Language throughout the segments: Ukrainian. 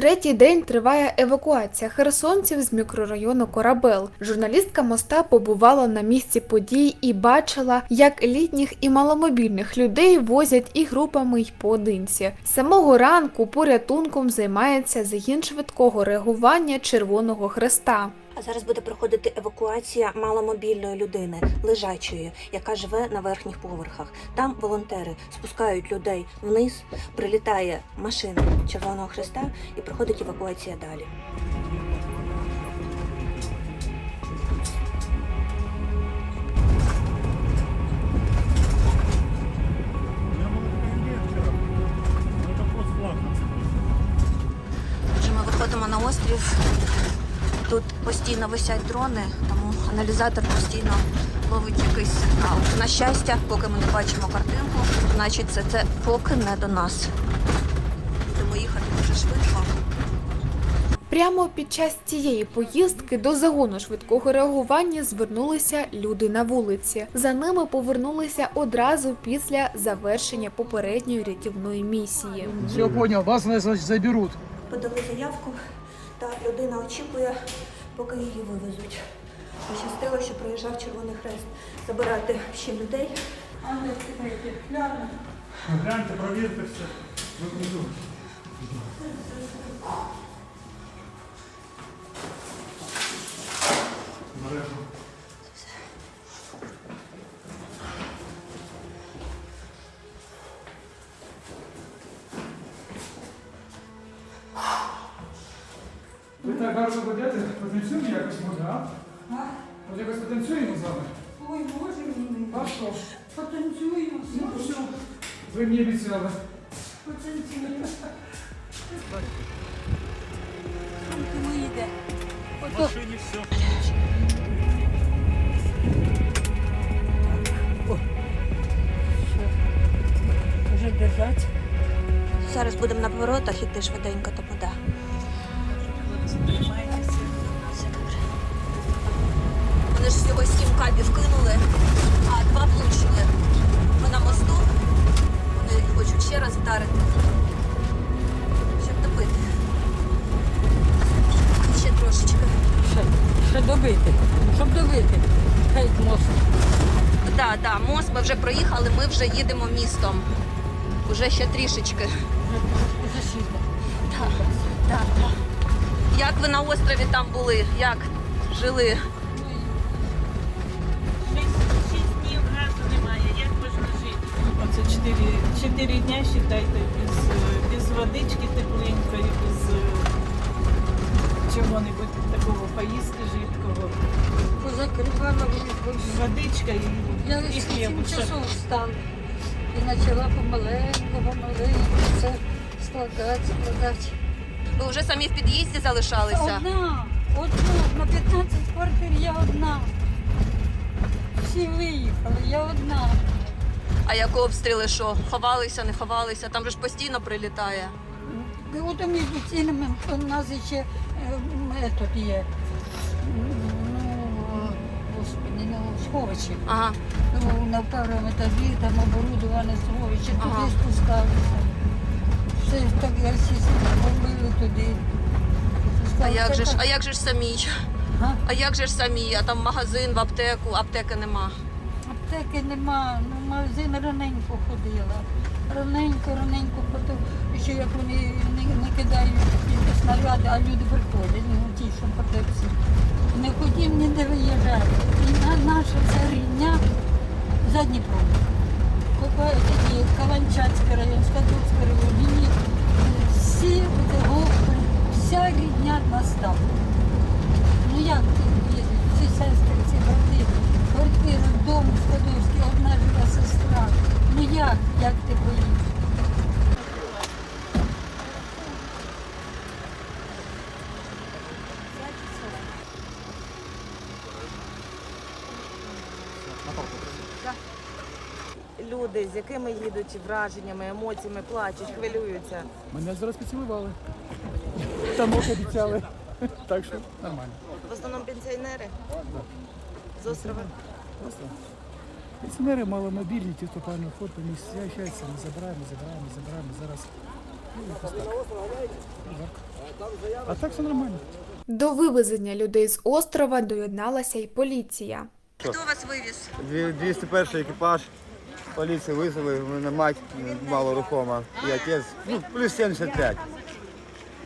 Третій день триває евакуація херсонців з мікрорайону Корабел. Журналістка моста побувала на місці подій і бачила, як літніх і маломобільних людей возять і групами, й поодинці. Самого ранку порятунком займається загін швидкого реагування Червоного Хреста. Зараз буде проходити евакуація маломобільної людини, лежачої, яка живе на верхніх поверхах. Там волонтери спускають людей вниз, прилітає машина Червоного Христа і проходить евакуація далі. Отже, ми виходимо на острів. Тут постійно висять дрони, тому аналізатор постійно ловить якийсь сигнал. На щастя, поки ми не бачимо картинку, значить це, це поки не до нас. Будемо їхати дуже швидко. Прямо під час цієї поїздки до загону швидкого реагування звернулися люди на вулиці. За ними повернулися одразу після завершення попередньої рятівної місії. Все понял, вас значит, заберут. Подали заявку, та людина очікує, поки її вивезуть. Пощастило, що проїжджав Червоний Хрест забирати ще людей. Гляньте, провірте все. Так гарно ведете, потанцюємо якось може, а? Може якось потанцюємо з вами? Ой, Боже мій, А що? потанцюємо, Ну все, ви мені обіцяли. потанцюємо. Вийде? Ото вже держать. Зараз будемо на поворотах іти швиденько, тому да. Кабів кинули, а два влучили. Ми на мосту. Вони хочуть ще раз вдарити. Щоб добити. Ще трошечки. Ще, ще добити, щоб добити. Хай мост. Так, так, мост ми вже проїхали, ми вже їдемо містом. Уже ще трішечки. Так, так, так. Як ви на острові там були? Як жили? Оце чотири, чотири дня, вважайте, без, без водички тепленької, без е, чого-небудь такого поїсти жидкого. Позакривала Водичка і, Я і в 7 часов встала і почала помаленьку, помаленьку все складати, складати. Ви вже самі в під'їзді залишалися? Одна, одна, на 15 квартир я одна. Всі виїхали, я одна. А як обстріли що? Ховалися, не ховалися? Там же ж постійно прилітає. І От між цінами у нас ще е, етот є. Ну, господи, ну, сховище. Ага. Ну, на першому етажі там оборудоване сховище, туди Ага. спускалися. Все так всі побили туди. А як же ж, а як же ж самій? Га? А як же ж самі? А там магазин в аптеку, аптеки нема. Аптеки нема, ну, в магазин раненько ходила. Раненько, раненько, потім ще як вони не, не кидають снаряди, а люди приходять, ну ті, що потерпці. Не хотім ніде виїжджати. І на наша ця рівня за Дніпром. Кока- такі Каланчацький район, Скадовський район, мені всі вся рідня нас там. Ну як ти квартира, дом Скадовський, одна жива сестра. Ну як, як ти поїдеш? Люди, з якими їдуть враженнями, емоціями, плачуть, хвилюються. Мене зараз поцілували. Танок обіцяли. Так що нормально. В основному пенсіонери з острова. Просто пенсіонери маломобільні, ті, хто погано ходить, ми зустрічаються, ми забираємо, забираємо, забираємо. Зараз А так все нормально. До вивезення людей з острова доєдналася й поліція. Хто вас вивіз? Дві- 201 екіпаж, поліцію визвали, мене мать мало рухома і отець, ну, плюс 75.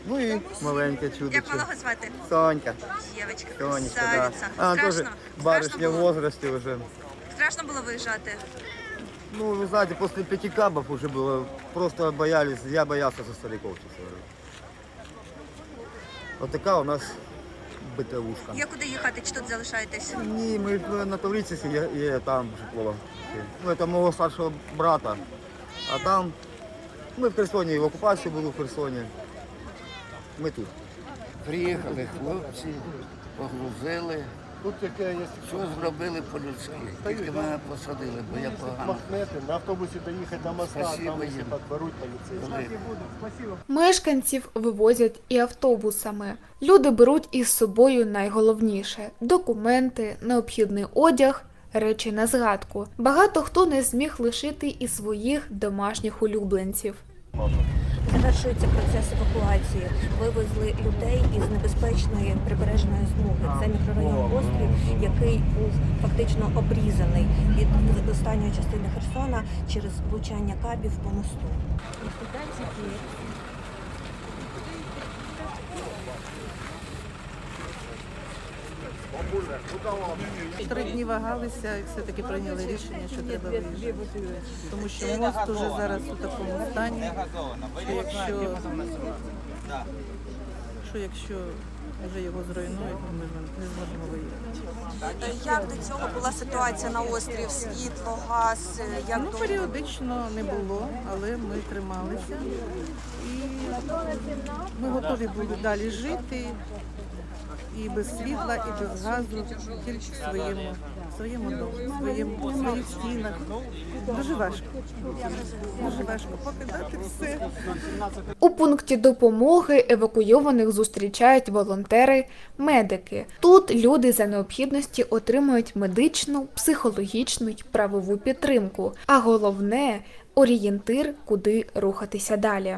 Ну і маленьке чудо. Як малого звати? Сонька, Дівчинка, Сонечка, да. красавиця. Она тоже Страшно? барышня Страшно в було? возрасте уже. Страшно було виїжджати? Ну, вы знаете, после пяти кабов уже было, просто боялись, я боялся за стариков, честно говоря. Вот такая у нас бытовушка. Є куди їхати, чи тут залишаєтесь? Ні, ми ж на Тавриці є, є там житло. Ну, це мого старшого брата. А там ми в Херсоні, в окупації були в Херсоні. Ми тут. Приїхали хлопці, погрузили. Тут яке є Що зробили по-людськи? Тільки мене посадили, бо я погано. махнети, на автобусі доїхати до моста, там всі їм. підберуть поліцейські. Мешканців вивозять і автобусами. Люди беруть із собою найголовніше документи, необхідний одяг. Речі на згадку. Багато хто не зміг лишити і своїх домашніх улюбленців. Завершується процес евакуації. Вивезли людей із небезпечної прибережної смуги. Це мікрорайон Острів, який був фактично обрізаний від останньої частини Херсона через влучання кабів по мосту. Три дні вагалися і все-таки прийняли рішення, що треба виїжджати. Тому що мост уже зараз у такому стані, що якщо, що якщо вже його зруйнують, то ми не зможемо виїхати. Як до цього була ситуація на острів? Світло, газ? Як Ну, періодично не було, але ми трималися. І ми готові були далі жити і без світла, і без газу, тільки в своєму, своєму домі, в своєму, в своїх стінах. Дуже важко. Дуже важко покидати все. У пункті допомоги евакуйованих зустрічають волонтери, медики. Тут люди за необхідності отримують медичну, психологічну й правову підтримку, а головне орієнтир, куди рухатися далі.